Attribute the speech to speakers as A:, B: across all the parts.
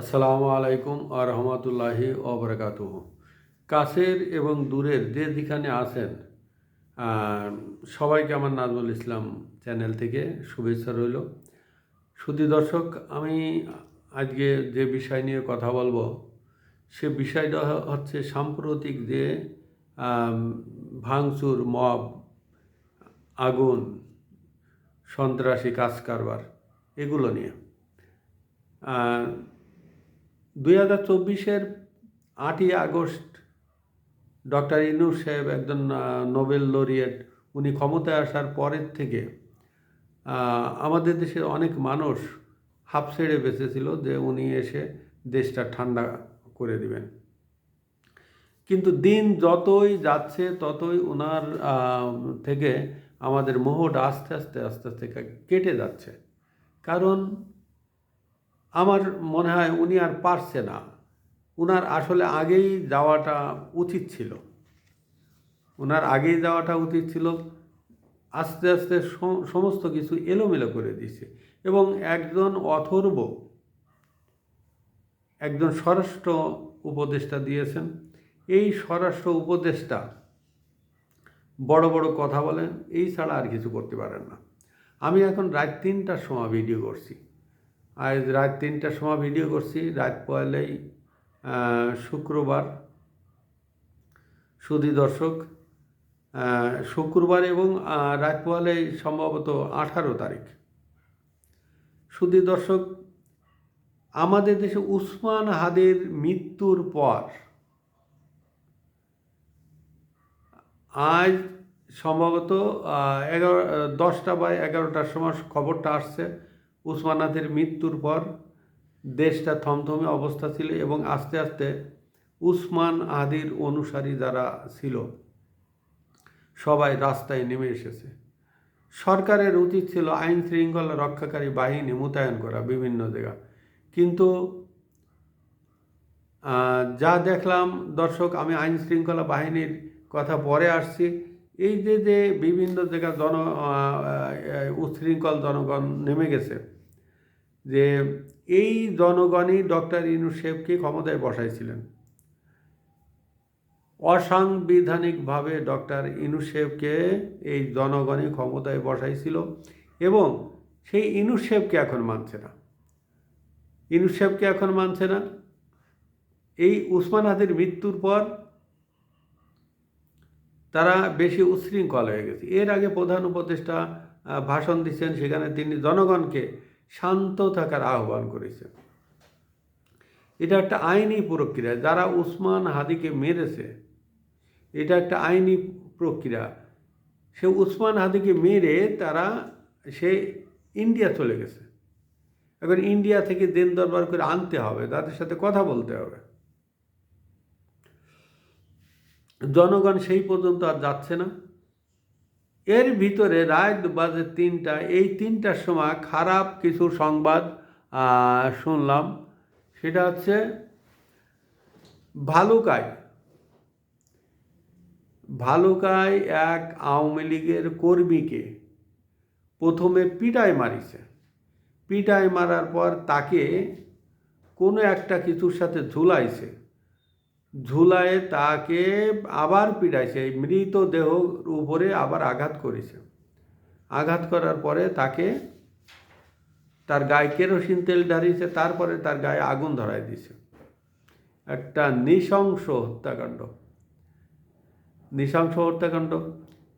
A: আসসালামু আলাইকুম আ রহমতুল্লাহি অবরাকাত কাছের এবং দূরের যে যেখানে আছেন সবাইকে আমার নাজমুল ইসলাম চ্যানেল থেকে শুভেচ্ছা রইল। শুধু দর্শক, আমি আজকে যে বিষয় নিয়ে কথা বলব, সে বিষয়টা হচ্ছে সাম্প্রতিক যে ভাঙচুর, মব, আগুন, সন্ত্রাসী কাজ কারবার, এগুলো নিয়ে। দুই হাজার চব্বিশের আটই আগস্ট ডক্টর ইনুস সাহেব একজন নোবেল লরিয়েট উনি ক্ষমতায় আসার পরের থেকে আমাদের দেশের অনেক মানুষ হাফ ছেড়ে বেঁচেছিল যে উনি এসে দেশটা ঠান্ডা করে দিবেন কিন্তু দিন যতই যাচ্ছে ততই ওনার থেকে আমাদের মোহটা আস্তে আস্তে আস্তে আস্তে কেটে যাচ্ছে কারণ আমার মনে হয় উনি আর পারছে না। উনার আসলে আগেই যাওয়াটা উচিত ছিল। ওনার আগেই যাওয়াটা উচিত ছিল। আস্তে আস্তে সমস্ত কিছু এলোমেলো করে দিছে এবং একজন অথর্ব একজন স্বরাষ্ট্র উপদেষ্টা দিয়েছেন। এই স্বরাষ্ট্র উপদেষ্টা বড় বড় কথা বলেন, এই ছাড়া আর কিছু করতে পারেন না। আমি এখন রাত তিনটার সময় ভিডিও করছি। আজ রাত তিনটার সময় ভিডিও করছি। রাত পয়লেই শুক্রবার। সুধী দর্শক শুক্রবার এবং রাত পয়লেই সম্ভবত আঠারো তারিখ। সুধী দর্শক, আমাদের দেশে উসমান হাদের মৃত্যুর পর আজ সম্ভবত এগারো, দশটা বা এগারোটার সময় খবরটা আসছে। উসমান হাদির মৃত্যুর পর দেশটা থমথমে অবস্থা ছিল এবং আস্তে আস্তে উসমান আদির অনুসারী যারা ছিল, সবাই রাস্তায় নেমে এসেছে। সরকারের উচিত ছিল আইন শৃঙ্খলা রক্ষাকারী বাহিনী মোতায়েন করা বিভিন্ন জায়গা। কিন্তু যা দেখলাম, দর্শক, আমি আইন শৃঙ্খলা বাহিনীর কথা পরে আসছি। এই যে যে বিভিন্ন জায়গা জন উচ্ছৃঙ্খল জনগণ নেমে গেছে যে এই জনগণই ডক্টর ইনুসেফকে ক্ষমতায় বসাইছিলেন। অসাংবিধানিকভাবে ডক্টর ইনুসেফকে এই জনগণই ক্ষমতায় বসাইছিল এবং সেই ইনুসেফকে এখন মানছে না। ইনুসেফকে এখন মানছে না। এই উসমান হাদির মৃত্যুর পর তারা বেশি উচ্ছৃঙ্খল হয়ে গেছে। এর আগে প্রধান উপদেষ্টা ভাষণ দিচ্ছেন, সেখানে তিনি জনগণকে শান্ত থাকার আহ্বান করেছে। এটা একটা আইনি প্রক্রিয়া। যারা উসমান হাদিকে মেরেছে, এটা একটা আইনি প্রক্রিয়া। সে উসমান হাদিকে মেরে তারা, সে ইন্ডিয়া চলে গেছে। এখন ইন্ডিয়া থেকে দেন দরবার করে আনতে হবে, তাদের সাথে কথা বলতে হবে। জনগণ সেই পর্যন্ত আর যাচ্ছে না। এর ভিতরে রাত বাজে তিনটা, এই তিনটার সময় খারাপ কিছু সংবাদ শুনলাম। সেটা হচ্ছে ভালুকায় ভালুকায় এক আওয়ামী লীগের কর্মীকে প্রথমে পিটায় মারিছে। পিটায় মারার পর তাকে কোনো একটা কিছুর সাথে ঝুলাইছে। ঝুলায় তাকে আবার পিড়াইছে, এই মৃতদেহ উপরে আবার আঘাত করেছে। আঘাত করার পরে তাকে তার গায়ে কেরোসিন তেল ঢালিয়েছে, তারপরে তার গায়ে আগুন ধরায় দিয়েছে। একটা নৃশংস হত্যাকাণ্ড। নৃশংস হত্যাকাণ্ড।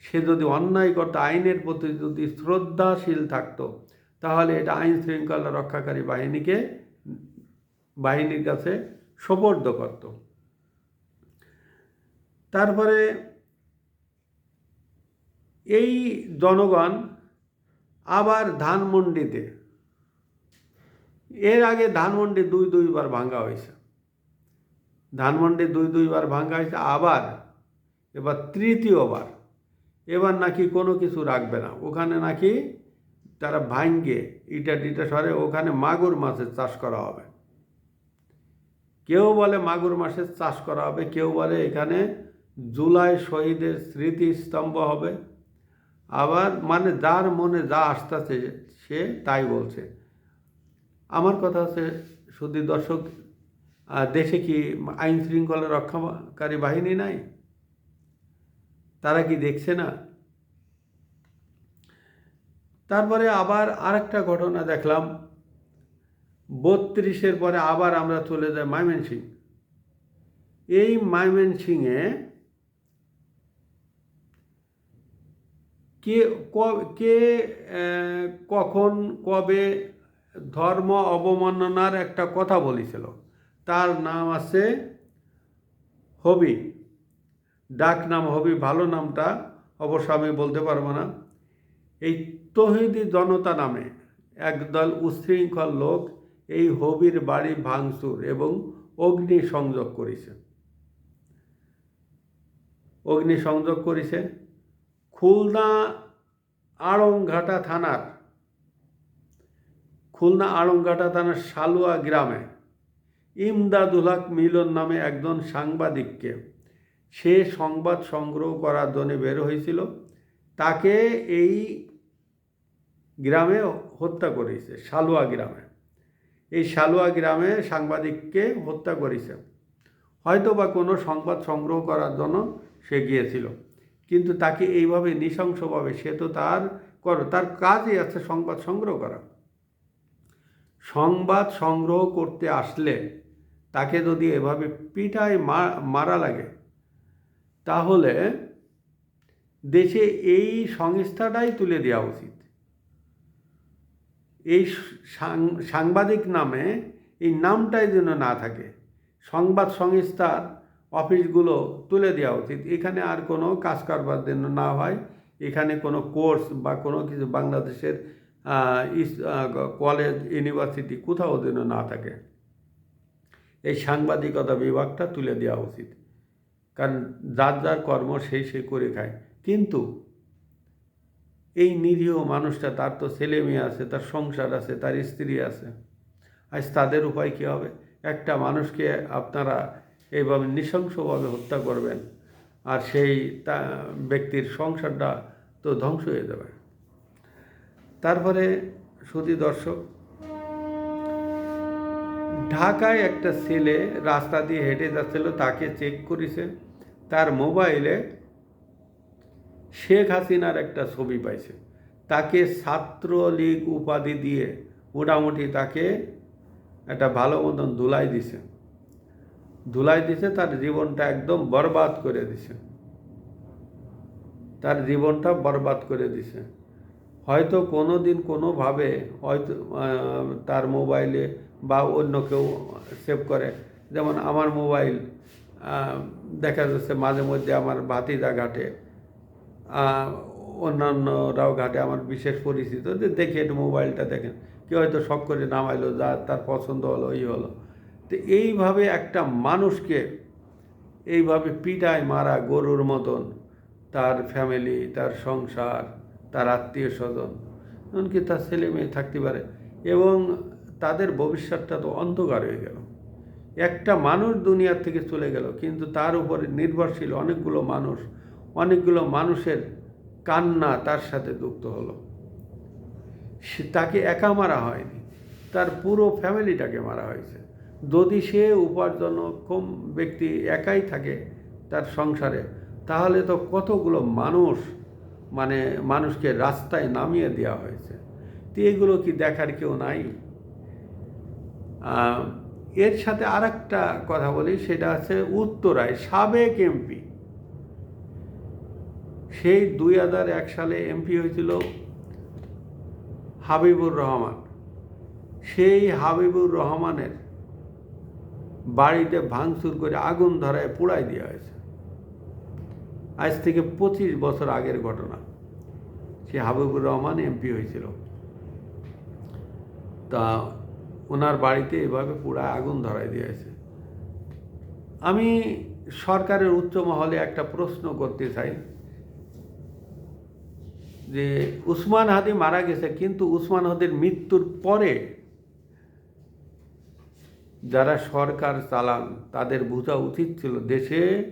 A: সে যদি অন্যায় করতো, আইনের প্রতি যদি শ্রদ্ধাশীল থাকতো, তাহলে এটা আইন শৃঙ্খলা রক্ষাকারী বাহিনীকে, বাহিনীর কাছে সোপর্দ করতো। তারপরে এই জনগণ আবার ধানমন্ডিতে, এর আগে ধানমন্ডি দুই দুইবার ভাঙ্গা হয়েছে। ধানমন্ডি দুই দুইবার ভাঙ্গা হয়েছে, আবার এবার তৃতীয়বার। এবার নাকি কোনো কিছু রাখবে না। ওখানে নাকি তারা ভাঙ্গে, ইটা টিটা সরে ওখানে মাগুর মাছের চাষ করা হবে। কেউ বলে মাগুর মাছের চাষ করা হবে, কেউ বলে এখানে জুলাই শহীদের স্মৃতিস্তম্ভ হবে। আবার মানে যার মনে যা আসতেছে, সে তাই বলছে। আমার কথা হচ্ছে, শুধু দর্শক দেশে কি আইন শৃঙ্খলা রক্ষাকারী বাহিনী নাই? তারা কি দেখছে না? তারপরে আবার আরেকটা ঘটনা দেখলাম। বত্রিশের পরে আবার আমরা চলে যাই ময়মনসিং এই ময়মনসিংয়ে কে ক- কখন, কবে ধর্ম অবমাননার একটা কথা বলেছিল। তার নাম আছে হবি। ডাক নাম হবি, ভালো নামটা অবশ্য আমি বলতে পারব না। এই তহিদি জনতা নামে একদল উশৃঙ্খল লোক এই হবির বাড়ি ভাঙচুর এবং অগ্নি সংযোগ করেছে। অগ্নি সংযোগ করেছে। খুলনা আড়ংঘাটা থানার, খুলনা আড়ংঘাটা থানার সালুয়া গ্রামে ইমদাদুল হক মিলন নামে একজন সাংবাদিককে সে সংবাদ সংগ্রহ করার জন্য বের হয়েছিল। তাকে এই গ্রামে হত্যা করেছে সালুয়া গ্রামে। এই সালুয়া গ্রামে সাংবাদিককে হত্যা করেছে। হয়তো বা কোনো সংবাদ সংগ্রহ করার জন্য সে গিয়েছিল। কিন্তু তাকে এইভাবে নৃশংসভাবে সে তো তার কর, তার কাজই আছে সংবাদ সংগ্রহ করা। সংবাদ সংগ্রহ করতে আসলে তাকে যদি এভাবে পিঠায় মারা লাগে, তাহলে দেশে এই সংস্থাটাই তুলে দেওয়া উচিত। এই সাংবাদিক নামে এই নামটাই যেন না থাকে, সংবাদ সংস্থার অফিসগুলো তুলে দেওয়া উচিত। এখানে আর কোনো কাজ কারবার যেন না হয়। এখানে কোনো কোর্স বা কোনো কিছু বাংলাদেশের কলেজ, ইউনিভার্সিটি কোথাও যেন না থাকে। এই সাংবাদিকতা বিভাগটা তুলে দেওয়া উচিত। কারণ যার যার কর্ম সেই সে করে খায়। কিন্তু এই নিরীহ মানুষটা, তার তো ছেলে মেয়ে আছে, তার সংসার আছে, তার স্ত্রী আছে। আজ তাদের উপায় কী হবে? একটা মানুষকে আপনারা এইভাবে নৃশংসভাবে হত্যা করবেন আর সেই তা ব্যক্তির সংসারটা তো ধ্বংস হয়ে যাবে। তারপরে শুধু দর্শক, ঢাকায় একটা ছেলে রাস্তা দিয়ে হেঁটে যাচ্ছিল, তাকে চেক করেছে। তার মোবাইলে শেখ হাসিনার একটা ছবি পাইছে। তাকে ছাত্রলীগ উপাধি দিয়ে মোটামুটি তাকে একটা ভালো মতন ধুলাই দিছে। ধুলাই দিছে, তার জীবনটা একদম বরবাদ করে দিছে। তার জীবনটা বরবাদ করে দিছে। হয়তো কোনো দিন কোনোভাবে হয়তো তার মোবাইলে বা অন্য কেউ সেভ করে। যেমন আমার মোবাইল দেখা যাচ্ছে মাঝে মধ্যে আমার ভাতিজা ঘাটে অন্যান্যরাও ঘাটে আমার বিশেষ পরিচিত, যে দেখি একটু মোবাইলটা দেখেন। কেউ হয়তো শখ করে নামাইলো, যা তার পছন্দ হলো এই হলো। তো এইভাবে একটা মানুষকে এইভাবে পিটায় মারা গরুর মতন তার ফ্যামিলি, তার সংসার, তার আত্মীয় স্বজন, এমনকি তার ছেলে মেয়ে থাকতে পারে এবং তাদের ভবিষ্যৎটা তো অন্ধকার হয়ে গেল। একটা মানুষ দুনিয়ার থেকে চলে গেল, কিন্তু তার উপরে নির্ভরশীল অনেকগুলো মানুষ, অনেকগুলো মানুষের কান্না তার সাথে যুক্ত হলো। সে তাকে একা মারা হয়নি, তার পুরো ফ্যামিলিটাকে মারা হয়েছে। যদি সে উপার্জনক্ষম ব্যক্তি একাই থাকে তার সংসারে, তাহলে তো কতগুলো মানুষ মানে মানুষকে রাস্তায় নামিয়ে দেওয়া হয়েছে। তো এগুলো কি দেখার কেউ নাই? এর সাথে আর কথা বলি, সেটা হচ্ছে উত্তরায় সাবেক এমপি, সেই দুই হাজার এক সালে এমপি হয়েছিল হাবিবুর রহমান। সেই হাবিবুর রহমানের বাড়িতে ভাঙচুর করে আগুন ধরায় পোড়াই দেওয়া হয়েছে। আজ থেকে পঁচিশ বছর আগের ঘটনা। সে হাবিবুর রহমান এমপি হয়েছিল। তা ওনার বাড়িতে এভাবে পুরা আগুন ধরাই দিয়েছে আমি সরকারের উচ্চ মহলে একটা প্রশ্ন করতে চাই। যে উসমান হাদি মারা গেছে, কিন্তু উসমান হাদির মৃত্যুর পরে যারা সরকার চালান, তাদের বোঝা উচিত ছিল দেশে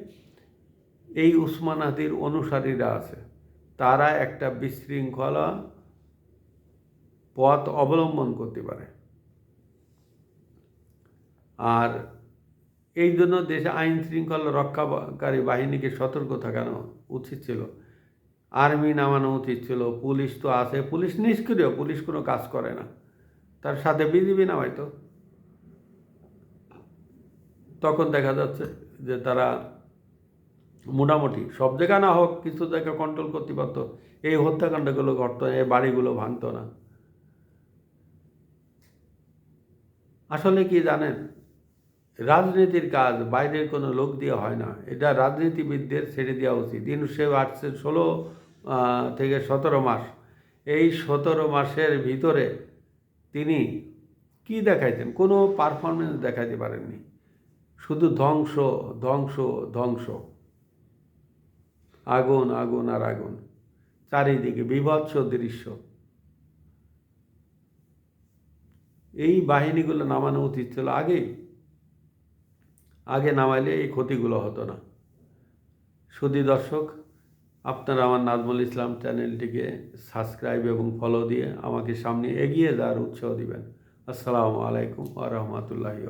A: এই উসমান হাদির অনুসারীরা আছে। তারা একটা বিশৃঙ্খলা পথ অবলম্বন করতে পারে। আর এই জন্য দেশে আইন শৃঙ্খলা রক্ষাকারী বাহিনীকে সতর্ক থাকানো উচিত ছিল। আর্মি নামানো উচিত ছিল, পুলিশ তো আছে। পুলিশ নিষ্ক্রিয়, পুলিশ কোনো কাজ করে না। তার সাথে বিজিবি নামাইতো। তখন দেখা যাচ্ছে যে তারা মোটামুটি সব জায়গা না হোক কিছু জায়গা কন্ট্রোল করতে পারতো। এই হত্যাকাণ্ডগুলো ঘটতো, এই বাড়িগুলো ভাঙতো না। আসলে কি জানেন? রাজনীতির কাজ বাইরের কোনো লোক দিয়ে হয় না। এটা রাজনীতিবিদদের ছেড়ে দেওয়া উচিত। দিন সে আসছে ষোলো থেকে সতেরো মাস। এই সতেরো মাসের ভিতরে তিনি কি দেখাইতেন কোনো পারফরমেন্স দেখাইতে পারেননি। শুধু ধ্বংস ধ্বংস ধ্বংস। আগুন আগুন আর আগুন। চারিদিকে বিভৎস দৃশ্য। এই বাহিনীগুলো নামানো উচিত ছিল আগেই আগে নামাইলে এই ক্ষতিগুলো হতো না। সুদী দর্শক, আপনারা আমার নাজমুল ইসলাম চ্যানেলটিকে সাবস্ক্রাইব এবং ফলো দিয়ে আমাকে সামনে এগিয়ে যাওয়ার উৎসাহ দিবেন। আসসালামু আলাইকুম আ রহমতুল্লাহি